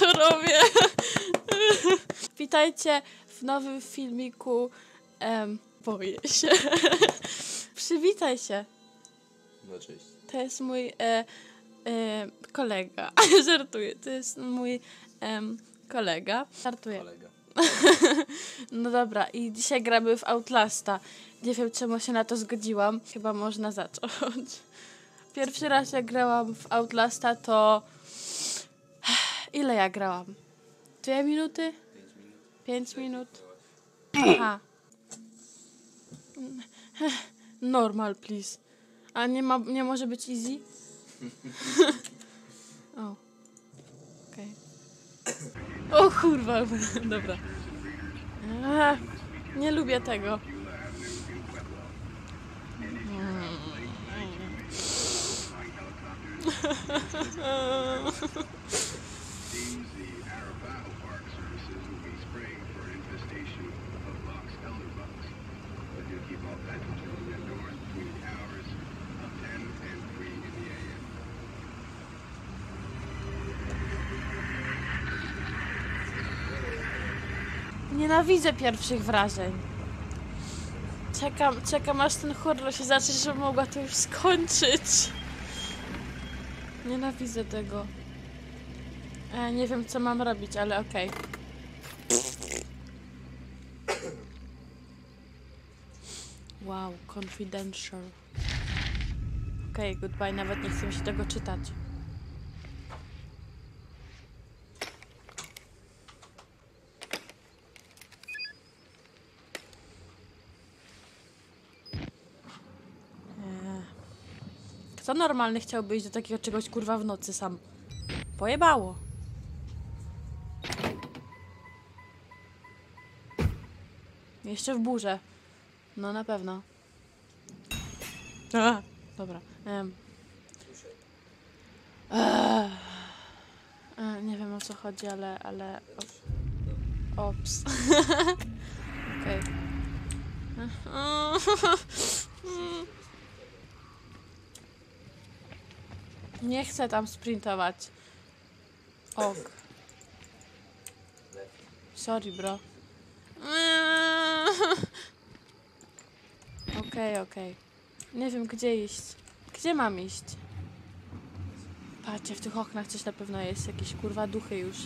tu robię. Witajcie w nowym filmiku. Em, boję się. Przywitaj się. No cześć. To jest mój e, e, kolega. Żartuję. To jest mój em, kolega. Żartuję. Kolega. No dobra, i dzisiaj gramy w Outlasta. Nie wiem, czemu się na to zgodziłam. Chyba można zacząć. Pierwszy raz jak grałam w Outlasta to... Ile ja grałam? Dwie minuty? Pięć minut. Aha. Normal, please. A nie, ma, nie może być easy? o. Okej. O kurwa, dobra. Nie lubię tego. Nienawidzę pierwszych wrażeń. Czekam, czekam aż ten horror się zacznie, żebym mogła to już skończyć. Nienawidzę tego. E, nie wiem, co mam robić, ale okej. Wow, confidential. Okej, goodbye, nawet nie chcę się tego czytać. Eee. Kto normalny chciałby iść do takiego czegoś kurwa w nocy sam? Pojebało. Jeszcze w burze. No na pewno. A, dobra. Em. Eee. Nie wiem o co chodzi, ale... ale... Ops. Okej. Nie chcę tam sprintować. Ok. Sorry, bro. Okej, okej. Nie wiem, gdzie iść. Gdzie mam iść? Patrzcie, w tych oknach coś na pewno jest. Jakieś kurwa duchy już.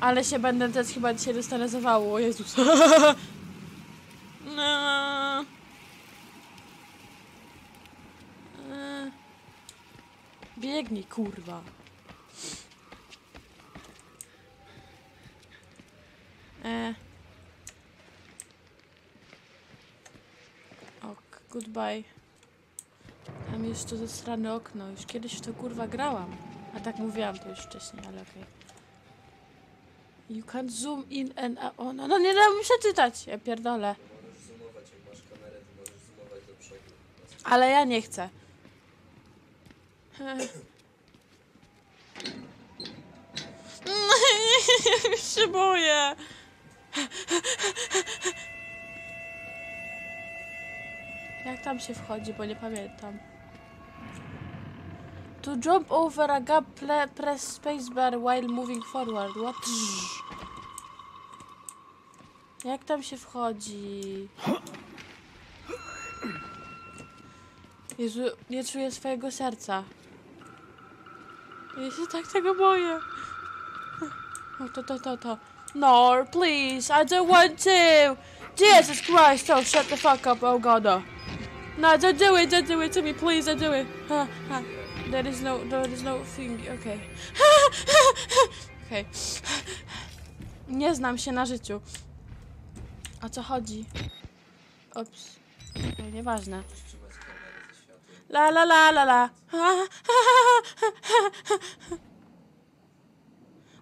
Ale się będę też chyba dzisiaj dostalezowało. O Jezus. No. E. Biegnij, kurwa. E. Ok, goodbye. Tam jest to zasrane okno. Już kiedyś to kurwa grałam. A tak mówiłam to już wcześniej, ale okej. You can zoom in and... out. O, no, no nie dam mi przeczytać. Ja pierdolę. Ale ja nie chcę. Już się boję. Jak tam się wchodzi, bo nie pamiętam. To jump over a gap, press spacebar while moving forward. What? Jak tam się wchodzi? Jezu, nie czuję swojego serca. Ja się tak tego boję. O, to, to, to, to. No, please, I don't want to. Jesus Christ, oh, shut the fuck up, oh god. No, don't do it, don't do it to me, please, don't do it. Ha, ha. There is no, there is no thing, okay. okay. Nie znam się na życiu. O co chodzi? Ops. Okay, nieważne. La la la la la.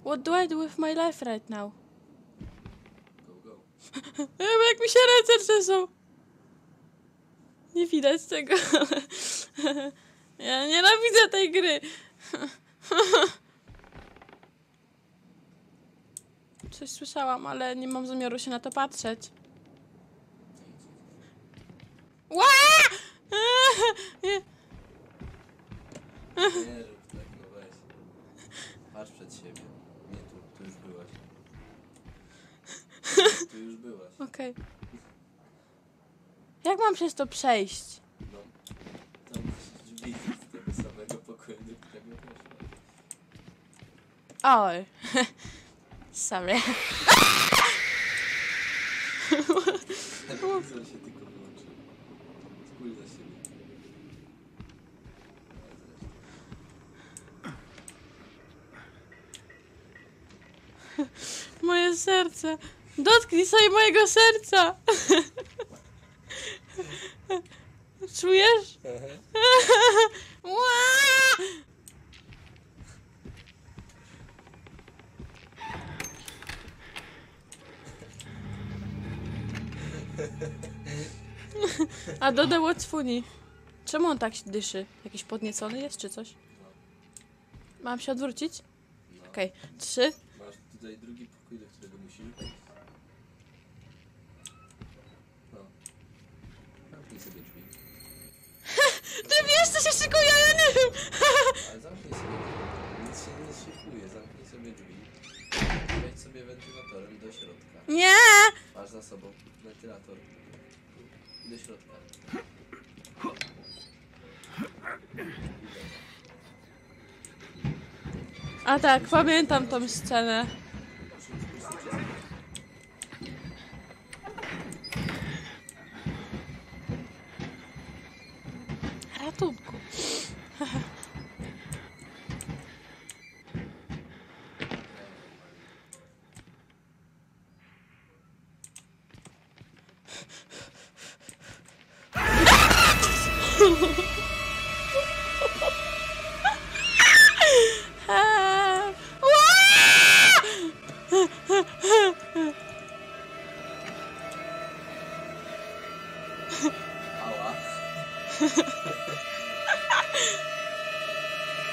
What do I do with my life right now? Go, go. Em, Jak mi się ręce trzęsą. Nie widać tego. Ja nienawidzę tej gry. Coś słyszałam, ale nie mam zamiaru się na to patrzeć. Ła! Nie. Rób tak, weź. Patrz przed siebie. Nie tu, tu już byłaś. Tu już byłaś. Okej. Okay. Jak mam przez to przejść? No. Tam drzwi z tego samego pokoju, do którego weszłaś. Oj. Sorry. Telewizor się tylko wyłączył. Spójrz na siebie. Moje serce. Dotknij sobie mojego serca. Czujesz? A dodał od funi. Czemu on tak się dyszy? Jakiś podniecony jest czy coś? Mam się odwrócić? No. Okej, trzy. Masz tutaj drugi pokój, do którego musisz wejść. No. Zamknij sobie drzwi. Co się szykuje, ja nie wiem. Ale zamknij sobie drzwi. Nic się nie szykuje. Zamknij sobie drzwi. Wejdź sobie wentylatorem do środka. Nie! Masz za sobą wentylator. I do środka. A tak, pamiętam tą scenę.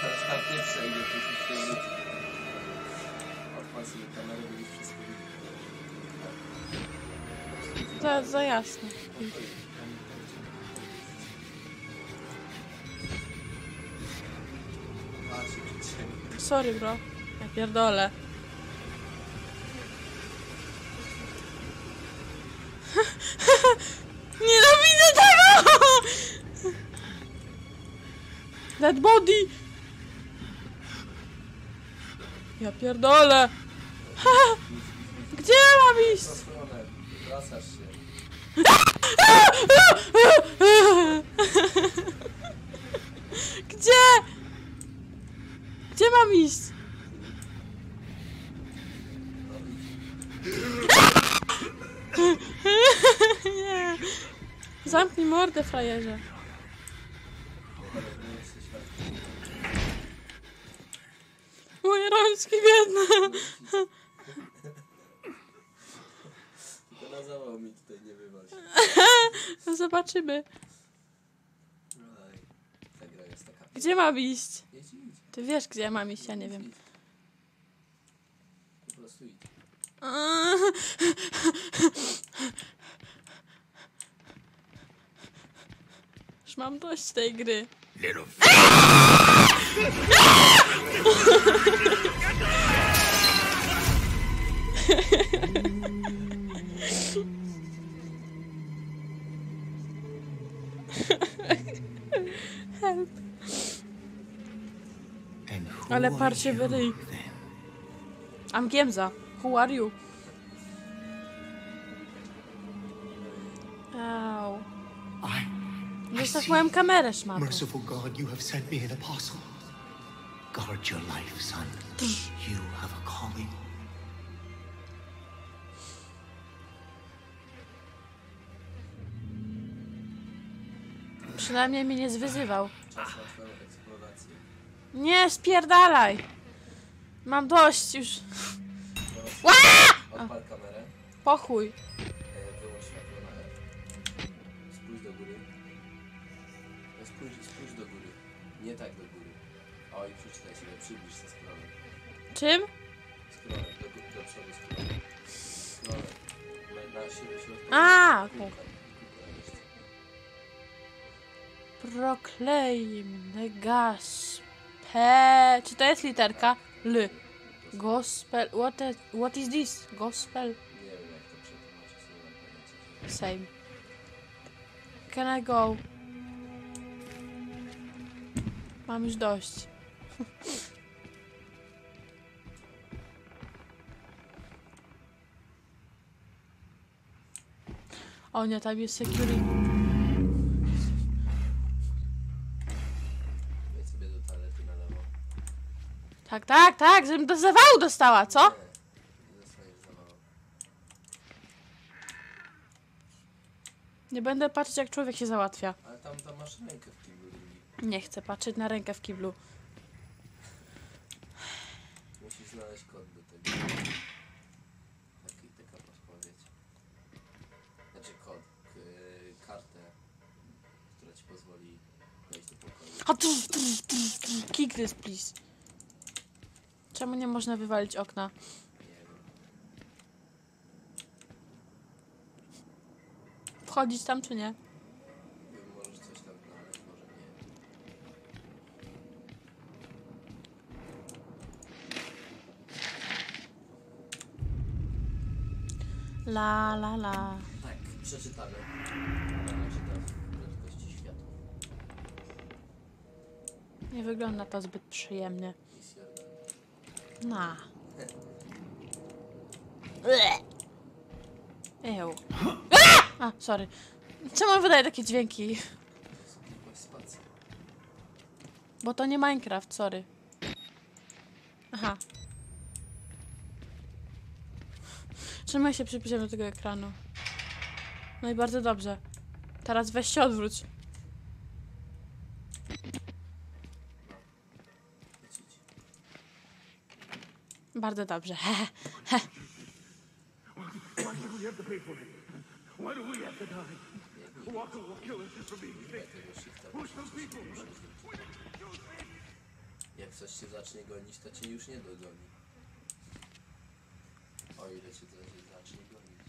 Tak nie przejdzie, to się. Odpal sobie kamerę, będziesz wszystko. To za jasne. Sorry, bro. Ja pierdolę. Nienawidzę tego! Dead body! Ja pierdolę! Ha! Gdzie mam iść? Wracasz się. Gdzie? Gdzie mam iść? Nie. Zamknij mordę, frajerze. Rączki biedne. Na zawał mi tutaj nie wywal się. No zobaczymy. Oj, ta gra jest taka. Gdzie mam iść? Idź. Ty wiesz, gdzie mam iść, ja nie wiem. Idź. Po prostu idź. Już mam dość tej gry. Help. And who Ale are parcie you I'm Giemza. Who are you? Au. I, I Zostaw see. moją kamerę, szmato. Merciful God, you have sent me an apostle. Guard your life, son. You have a calling. Przynajmniej mnie nie zwyzywał. Nie, spierdalaj! Mam dość już. Odpal kamerę. Pochuj. E, Wyłącz światło na F. Spójrz do góry. No spójrz, spójrz do góry. Nie tak do góry. Oj, przeczytaj sobie, przybliż się scrollem. Czym? Scrollem, do, do przodu scrollem. Scrollem. Na, na środ- środku. A, okej. jeszcze. Proclaim the gospel. Czy to jest literka? L. Gospel. What, is- what is this? Gospel. Nie wiem jak to przetłumaczyć. Same. Can I go? Mam już dość. O nie, tam jest security. Wejdź sobie do toalety na lewo. Tak, tak, tak, żebym do zawału dostała, co? Nie, nie dostaniesz za mało. Nie będę patrzeć, jak człowiek się załatwia. Ale tam, tam masz rękę w kiblu drugi. Nie chcę patrzeć na rękę w kiblu. Ci pozwoli wejść do pokoju. A trz, trz, trz, trz. Kick this, please. Czemu nie można wywalić okna? Wchodzić tam czy nie? Nie wiem, możesz coś tam znaleźć, może nie. La la la. Tak, przeczytamy. Na razie to w prędkości światła. Nie wygląda to zbyt przyjemnie. Na. Ew. A, sorry. Czemu wydaje takie dźwięki? Bo to nie Minecraft, sorry. Aha. Czemu się przypiszę do tego ekranu? No i bardzo dobrze. Teraz weź się odwróć. Those people. Jak coś cię zacznie gonić, to cię już nie dogoni. O ile cię coś zacznie gonić.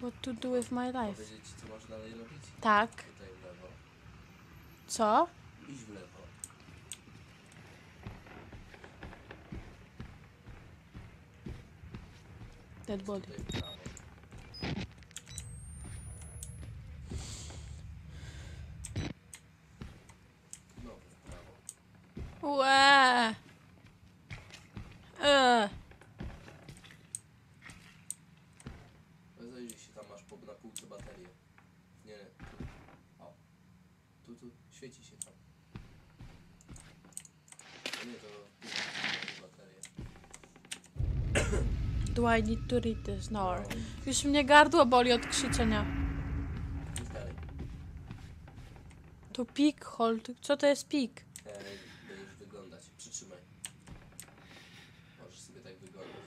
What to do with my life? Powiedzieć ci, co masz dalej robić? Tak. Tutaj w lewo. Co? Idź w lewo. Dead body. Tutaj w prawo. Się, tam masz po, na półce baterię. Nie, tu. O. Tu, tu. Świeci się tam. A nie, to tu baterię. Do I need to read this? No. Już mnie gardło boli od krzyczenia. Dalej. To peak hold. Co to jest peak? E, będziesz wyglądać. Przytrzymaj. Możesz sobie tak wyglądać.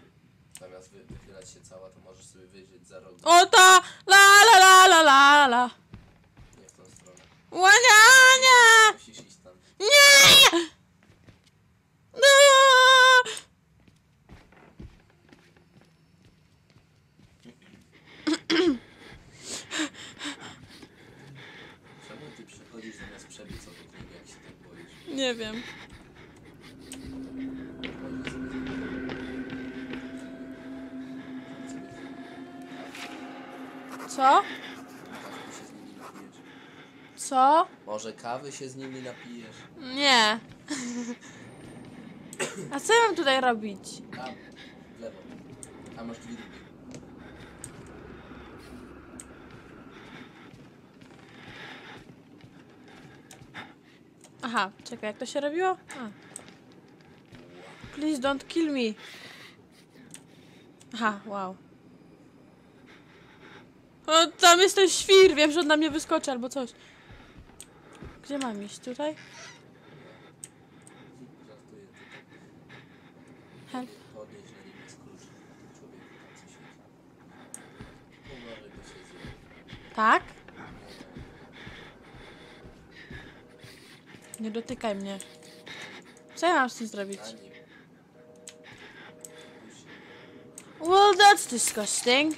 Zamiast wy, wychylać się cała, to możesz sobie wyjrzeć za rogu. O ta! La la la la la la. Nie w tą stronę. Łaniania! Musisz iść tam. Nie! No! Czemu ty przechodzisz zamiast przebiec obok niego, jak się tak boisz? Nie wiem. Co? Co? Może kawy się z nimi napijesz? Nie. A co ja mam tutaj robić? Tam, w lewo. Tam masz drzwi. Aha, czekaj, jak to się robiło? A. Please don't kill me. Aha, wow. O, tam jest ten świr, wiem, że on na mnie wyskoczy albo coś. Gdzie mam iść? Tutaj? Help. Tak? Nie dotykaj mnie. Co ja mam z tym zrobić? Well, that's disgusting.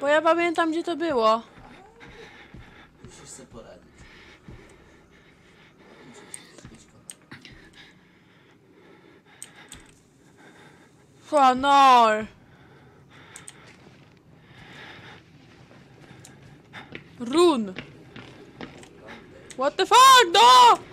Bo ja pamiętam, gdzie to było. Musisz sobie poradzić. Honor! Run! What the fuck, no!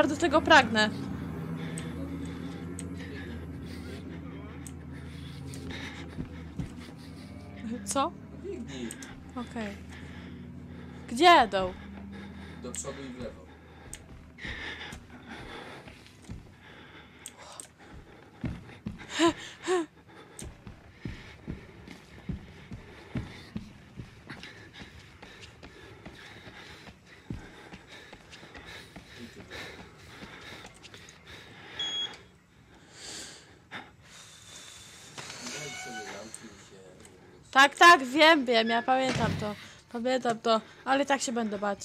Bardzo tego pragnę. Co? Biegnij Okej. Gdzie dał? do przodu i w lewo. I tu w lewo. Daj sobie lampki i się... Tak, tak, wiem, wiem, ja pamiętam to. Pamiętam to, ale tak się będę bać.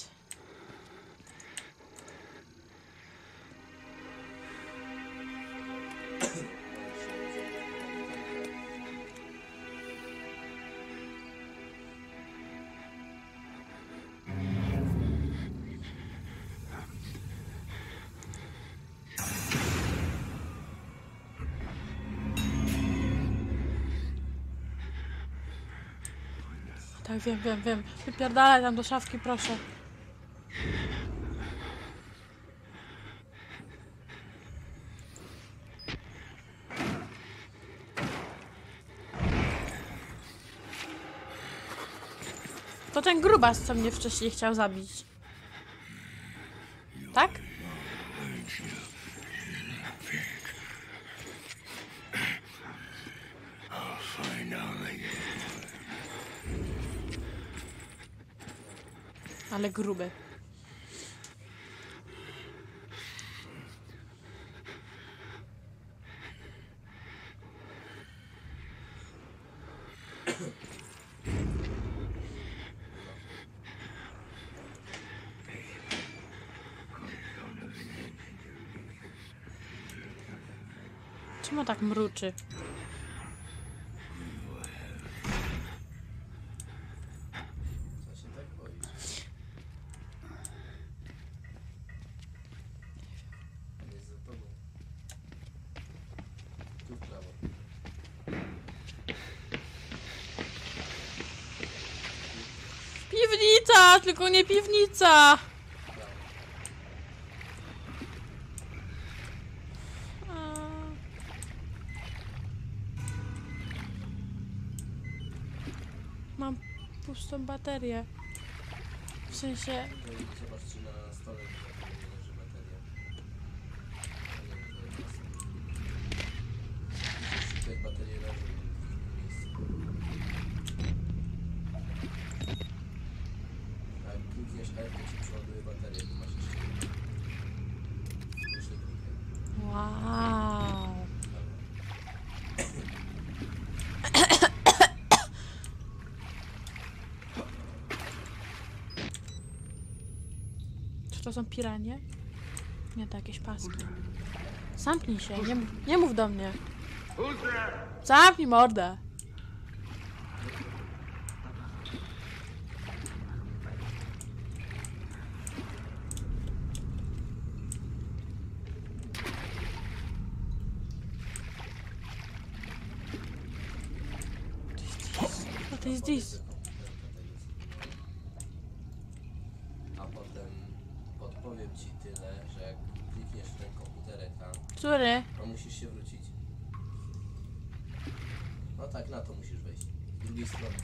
Tak, wiem, wiem, wiem. Wypierdalaj tam do szafki, proszę. To ten grubas, co mnie wcześniej chciał zabić. Tak? Ale gruby. Czemu tak mruczy? Co się tak boisz? On jest za tobą. Tu w prawo. Piwnica, tylko nie piwnica. Mam pustą baterię. W sensie, na stole tutaj nie leży bateria. A nie, to jest Musisz szukać baterii razem w miejscu. A jak klikniesz R, to ci przeładuje baterię, to masz jeszcze... Jeszcze klikaj. wow. Czy to są piranie? Nie, to jakieś paski. Zamknij się, nie, mów- nie mów do mnie. Zamknij mordę. What is this? A potem podpowiem ci tyle, że jak klikniesz w ten komputerek Który? to musisz się wrócić. No tak, na to musisz wejść. Z drugiej strony.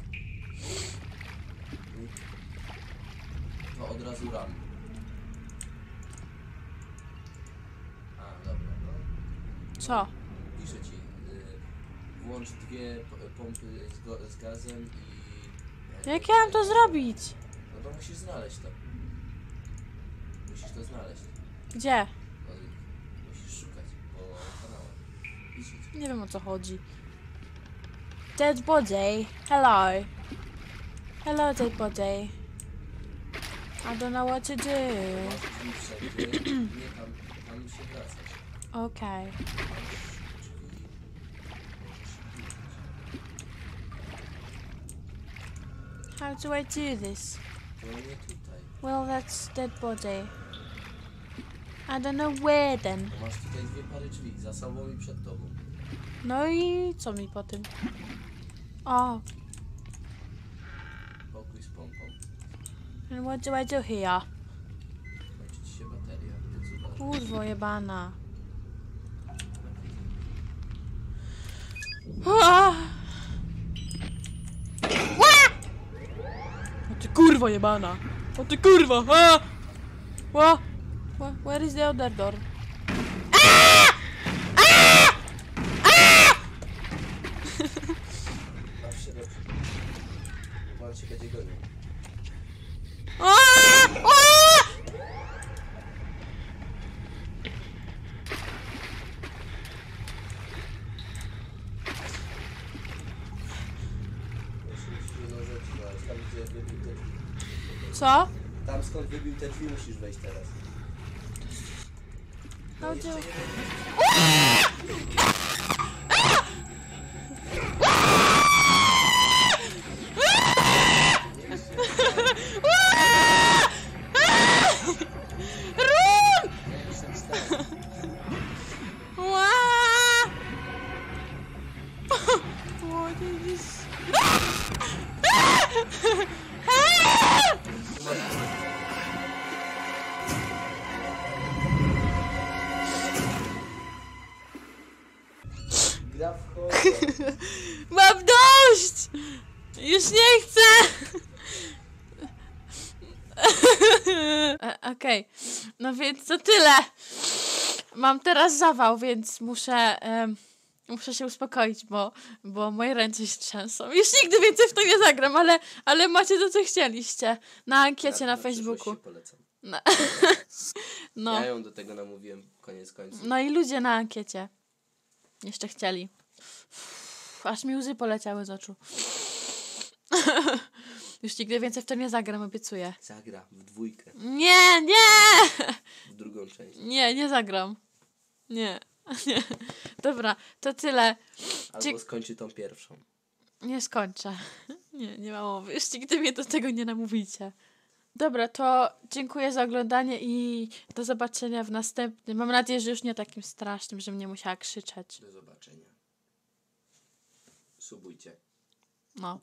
To od razu ram. A, dobra, no. Co? Piszę ci. Y, włącz dwie po- pompy z, go, z gazem i... Jak ja mam to zrobić? No to musisz znaleźć to. Musisz to znaleźć. Gdzie? Nie wiem o co chodzi. Dead body. Hello. Hello, dead body. I don't know what to do. Możesz How do I do this? Well, that's dead body. I don't know where then. Masz tutaj dwie pary drzwi, za sobą i przed tobą. No i co mi po tym? O, Pokój z pompą. and what do I do here? Kończy ci się bateria, więc uważaj. Kurwo jebana. Ah! O ty kurwa jebana. O ty kurwa. A! Ła! Ła- Where is the other door? Baw się dobrze. Bo on cię będzie gonił. A! A! Jeszcze musisz jedną rzecz znaleźć. Tam gdzie wybił te drzwi. Co? Tam skąd wybił te drzwi musisz wejść teraz. No teraz zawał, więc muszę, em, muszę się uspokoić, bo, bo moje ręce się trzęsą. Już nigdy więcej w to nie zagram, ale, ale macie to, co chcieliście. Na ankiecie na, przyszłość Facebooku. polecam. Na, no. Ja ją do tego namówiłem, koniec końców. no i ludzie na ankiecie. Jeszcze chcieli. Aż mi łzy poleciały z oczu. Już nigdy więcej w to nie zagram, obiecuję. Zagra w dwójkę, Nie, nie! w drugą część. Nie, nie zagram. Nie, nie. Dobra, to tyle. Albo Dzie- skończy tą pierwszą. Nie skończę. Nie, nie ma mowy. Już nigdy mnie do tego nie namówicie. Dobra, to dziękuję za oglądanie i do zobaczenia w następnym. Mam nadzieję, że już nie takim strasznym, że mnie musiała krzyczeć. Do zobaczenia. Subujcie. No.